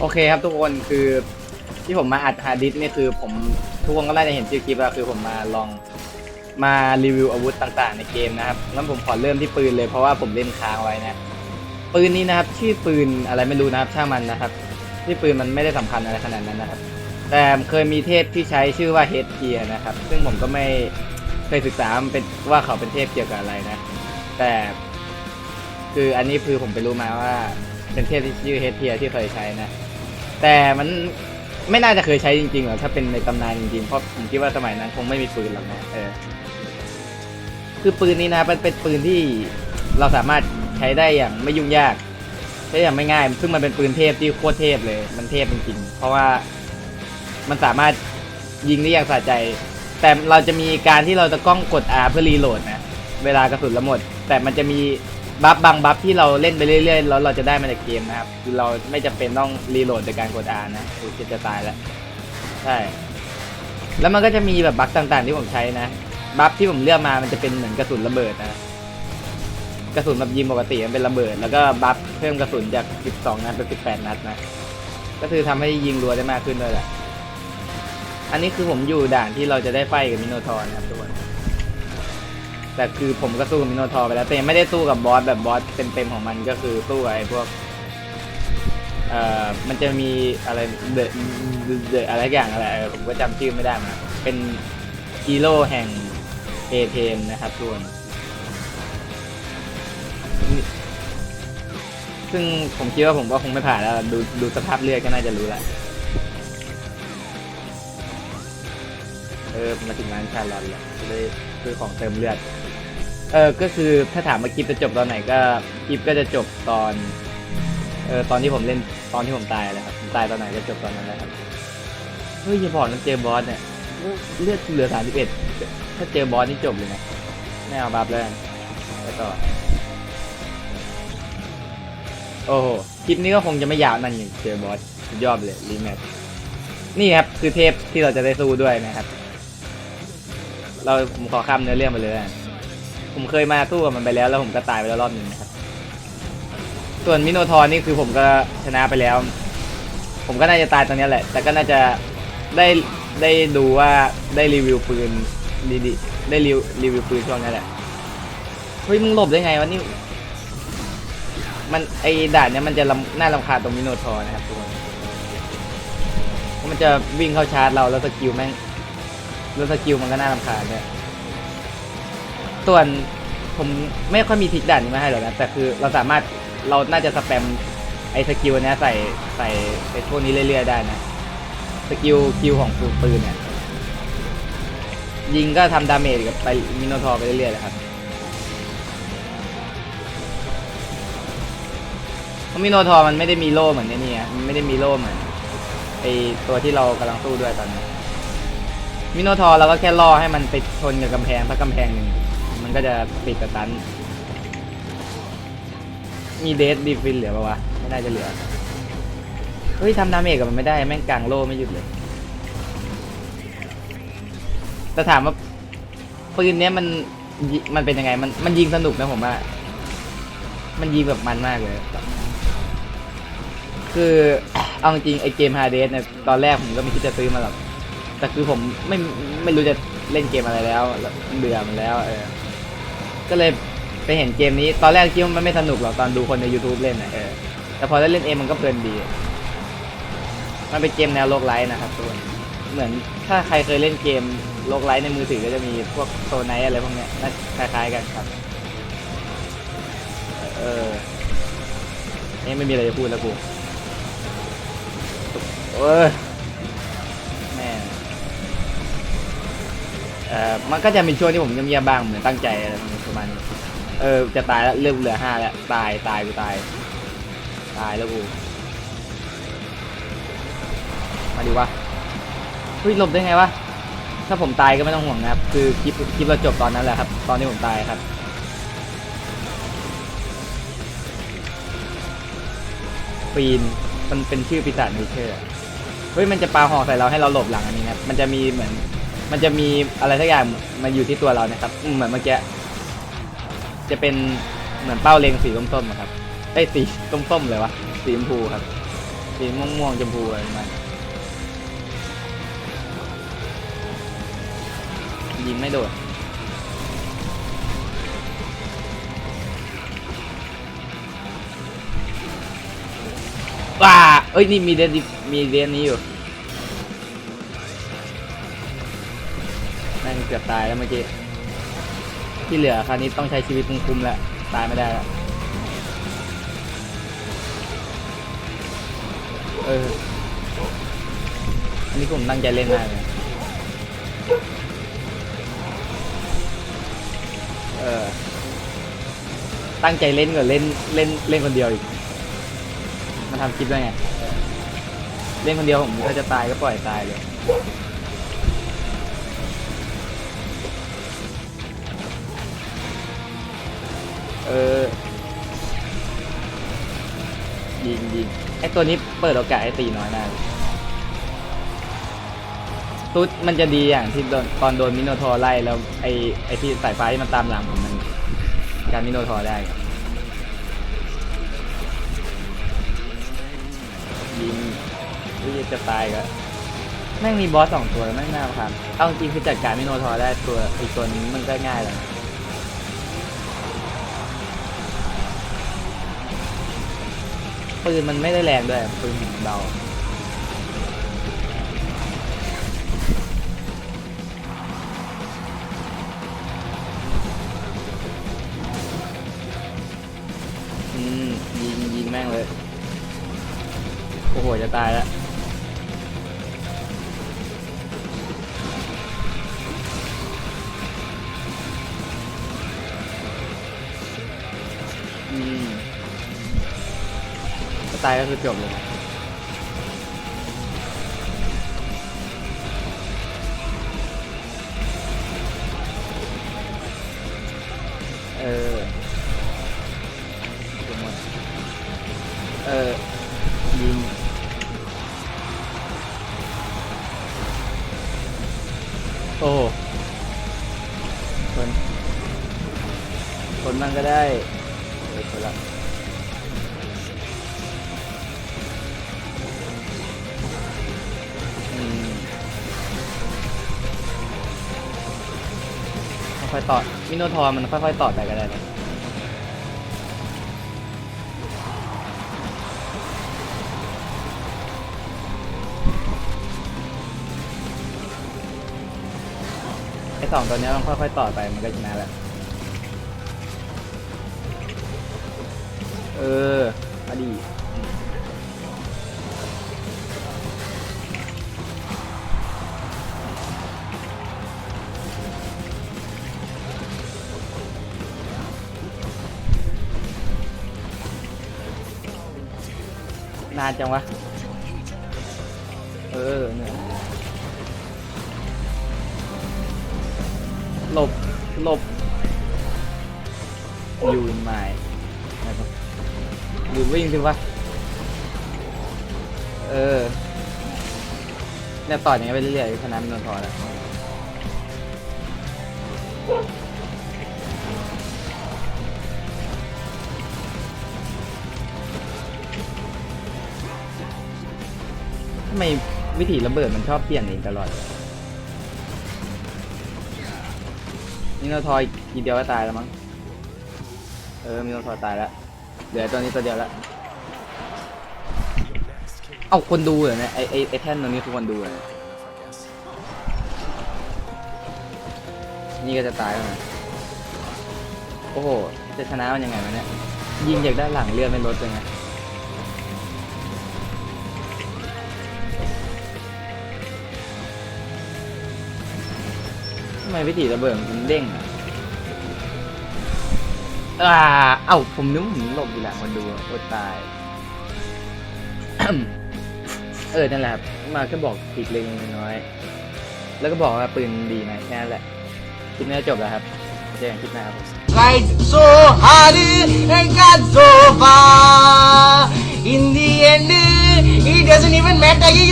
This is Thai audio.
โอเคครับทุกคนคือที่ผมมาอัดฮาร์ดดิสก์เนี่ยคือผมทุกคนก็น่าจะเห็นชื่อคลิปแล้วคือผมมาลองมารีวิวอาวุธต่างๆ ในเกมนะครับงั้นผมขอเริ่มที่ปืนเลยเพราะว่าผมเล่นค้างไว้นะ ปืนนี้นะครับชื่อปืนอะไรไม่รู้นะครับช่างมันนะครับที่ปืนมันไม่ได้สำคัญอะไรขนาดนั้นนะครับ แต่เคยมีเทพที่ใช้ชื่อว่าเฮดเกียนะครับ ซึ่งผมก็ไม่เคยศึกษาเป็นว่าเขาเป็นเทพเกี่ยวกับอะไรนะ แต่คืออันนี้คือผมไปรู้มาว่าเป็นเทพที่ชื่อเฮดเทียที่เคยใช้นะ แต่มันไม่น่าจะเคยใช้จริงๆหรอถ้าเป็นในตำนานจริงๆเพราะผมคิดว่าสมัยนั้นคงไม่มีปืนหรอกนะเออคือปืนนี้นะมันเป็นปืนที่เราสามารถใช้ได้อย่างไม่ยุ่งยากใช้อย่างไม่ง่าย ซึ่งมันเป็นปืนเทพที่โคตรเทพเลย มันเทพจริงๆเพราะว่ามันสามารถยิงได้อย่างสะใจ แต่เราจะมีการที่เราจะกล้องกด R เพื่อรีโหลดนะ เวลากระสุนละหมด แต่มันจะมี บัฟบางบัฟที่เราเล่นไปเรื่อยๆแล้วเราจะได้มาจากเกมนะครับ คือเราไม่จำเป็นต้องรีโหลดโดยการกด R นะโอ้ยจะตายแล้วใช่แล้วมันก็จะมีแบบบัฟต่างๆที่ผมใช้นะบัฟที่ผมเลือกมามันจะเป็นเหมือนกระสุนระเบิดนะกระสุนแบบยิงปกติมันเป็นระเบิด แล้วก็บัฟเพิ่มกระสุนจาก 12 นัดเป็น 18 นัดนะก็คือทำให้ยิงรัวได้มากขึ้นด้วยแหละอันนี้คือผมอยู่ด่านที่เราจะได้ไฟกับมิโนทอร์นะครับทุ แต่คือผมก็สู้กับมิโนทอร์ไปแล้วแต่ยังไม่ได้สู้กับบอสแบบบอสเต็มๆของมันก็คือสู้กับไอ้พวกเอ่อมันจะมีอะไรเดอะเดอะอะไรอย่างอะไรเออผมก็จำชื่อไม่ได้มาเป็นฮีโร่แห่งเอเทนนะครับทุกคนซึ่งผมคิดว่าผมก็คงไม่ผ่านแล้ว ดูดูสภาพเลือดก็น่าจะรู้แหละเออมาถึงร้านชาลอนแล้วจะได้ซื้อของเติมเลือด เออก็คือถ้าถามว่าคลิปจะจบตอนไหนก็คลิปก็จะจบตอน เออตอนที่ผมเล่นตอนที่ผมตายเลยครับผมตายตอนไหนก็จบตอนนั้นแหละครับเฮ้ยอย่าบอกนะเจอบอสเนี่ยเลือดเหลือสามสิบเอ็ดถ้าเจอบอสนี่จบเลยนะไม่เอาบัฟแล้วไปต่อโอ้โหคลิปนี้ก็คงจะไม่ยาวนั่นอย่างเจอบอสสุดยอดเลยรีแมทนี่ครับคือเทปที่เราจะได้สู้ด้วยนะครับ เราผมขอข้ามเนื้อเรื่องไปเลยนะ ผมเคยมาสู้กับมันไปแล้วแล้วผมก็ตายไปแล้วรอบหนึ่งนะครับ ส่วนมิโนทอร์นี่คือผมก็ชนะไปแล้ว ผมก็น่าจะตายตรงนี้แหละ แต่ก็น่าจะได้ได้ดูว่าได้รีวิวปืนดีๆได้รีวิวรีวิวปืนช่วงนี้แหละ เฮ้ยมึงหลบได้ไงวะนี่ มันไอด่านเนี้ยมันจะลำน่ารำคาญตรงมิโนทอร์นะครับทุกคนมันจะวิ่งเข้าชาร์จเราแล้วสกิลแม่งแล้วสกิลมันก็น่ารำคาญเนี่ย ส่วนผมไม่ค่อยมีทิกด่านนี้มาให้หรอกนะแต่คือเราสามารถเราน่าจะสแปมไอสกิลเนี้ยใส่ใส่ไอพวกนี้เรื่อยๆได้นะสกิลคิวของปืนเนี่ยยิงก็ทำดาเมจกับไปมิโนทอร์ไปเรื่อยๆเลยครับเพราะมิโนทอร์มันไม่ได้มีโล่เหมือนไอ้นี่ไมันไม่ได้มีโล่เหมือนไอตัวที่เรากำลังสู้ด้วยตอนนี้มิโนทอร์เราก็แค่ล่อให้มันไปชนกับกำแพงสักกำแพงหนึ่ง มันก็จะปิดกระตัน มีเดสดีฟินเหลือปะวะ ไม่น่าจะเหลือ เฮ้ยทำดาเมจกับมันไม่ได้ แม่งกลางโล่ไม่หยุดเลย แต่ถามว่าปืนเนี้ยมันมันเป็นยังไง มันมันยิงสนุกนะผมว่า มันยิงแบบมันมากเลย คือเอาจริงไอเกมฮาร์เดสเนี่ยตอนแรกผมก็ไม่คิดจะซื้อมาหรอกแต่คือผมไม่ไม่รู้จะเล่นเกมอะไรแล้วแล้วเบื่อมันแล้วเออ ก็เลยไปเห็นเกมนี้ ตอนแรกคิดว่ามันไม่สนุกหรอกตอนดูคนใน YouTube เล่นนะเออ แต่พอได้เล่นเองมันก็เพลินดี มันเป็นเกมแนวโลกไลท์นะครับทุกคนเหมือนถ้าใครเคยเล่นเกมโลกไลท์ในมือถือก็จะมีพวกโซนไนท์อะไรพวกเนี้ยน่าคล้ายๆกันครับ เออนี่ไม่มีอะไรจะพูดแล้วกูเออ มันก็จะมีช่วงที่ผมเงียบๆบ้างเหมือนตั้งใจอะไรประมาณนี้เออจะตายแล้วเริ่มเหลือห้าแล้วตายตายกูตาย ตายแล้วกูมาดีวะเฮ้ยหลบได้ไงวะถ้าผมตายก็ไม่ต้องห่วงนะครับ คือคลิปคลิปเราจบตอนนั้นแหละครับ ตอนที่ผมตายครับฟีนมันเป็นชื่อปีศาจเนเชอร์เฮ้ยมันจะปาหอกใส่เราให้เราหลบหลังอันนี้นะครับมันจะมีเหมือน มันจะมีอะไรสักอย่างมาอยู่ที่ตัวเรานะครับอืมเหมือนเมื่อกี้จะเป็นเหมือนเป้าเล็งสีส้มๆอะครับไอ้ยสีส้มๆเลยวะสีชมพูครับ สีม่วงๆชมพูอะไรประมันยิงไม่โดดว้าเอ้ยนี่มีเดนมีเดนนี้อยู่ เกือบตายแล้วเมื่อกี้ ที่เหลือคราวนี้ต้องใช้ชีวิตคุ้มๆแล้ว ตายไม่ได้แล้ว เออ อันนี้ผมตั้งใจเล่นมากเลยเออ ตั้งใจเล่นกว่าเล่นเล่นเล่นคนเดียวอีก มาทำคลิปได้ไง เล่นคนเดียวผมถ้าจะตายก็ปล่อยตายเลย เออ ยิงยิงไอตัวนี้เปิดโอกาสให้ตีน้อยมากตุ๊ดมันจะดีอย่างที่โดนตอนโดนมิโนทอร์ไล่แล้วไอไอที่สายฟ้าที่มันตามหลังผมมันการมิโนทอร์ได้ยิงที่จะตายก็แม่งมีบอสสองตัวแม่งน่ารำคาญเอาจริงคือจัดการมิโนทอร์ได้ตัวอีกตัวนึงมันก็ง่ายแล้ว ปืนมันไม่ได้แรงด้วยปืนมันเบาอืมยิงยิงแม่งเลย โอ้โห จะตายแล้วายก็คือจบเลยเออเออยิงโอ้คนคนมันก็ได้เออคนละ ค่อยต่อมิโนทอร์มันค่อยๆต่อไปก็ได้นะไอสองตัวนี้มันค่อยๆต่อไปมันก็ชนะแหละเออมาดีานจังวะ เออเนี่ยหลบ หลบ อยู่ไม่นะครับอยู่วิ่งสิวะ เออเนี่ยต่ออย่างเงี้ยไปเรื่อยๆชนะมันโนพอแล้ว ทำไมวิธีระเบิดมันชอบเปลี่ยนเองตลอดเลยนี่เราทอยทีเดียวก็ตายแล้วมั้ง เออมีเราทอยตายแล้ว เหลือตัวนี้ตัวเดียวแล้ว เอ้าคนดูเหรอเนี่ยไอไอไอแท่นตรงนี้คือคนดูเหรอนี่ก็จะตายแล้วนะโอ้โห จะชนะมันยังไงวะเนี่ย ยิงจากด้านหลังเลือดไม่ลดเลยไง ทำไมวิธีระเบิดมันเด้งอะอ่าเอ้าผมนึกผมหลบอยู่หลังมันดูอะโอดตาย เออ นั่นแหละครับมาแค่บอกผิดเล็กน้อย แล้วก็บอกว่าปืนดีไหมแค่นั้นแหละ คลิปนี้จบแล้วครับ เจอกันคลิปหน้าครับผม Tried so hard and got so far. In the end, it doesn't even matter, you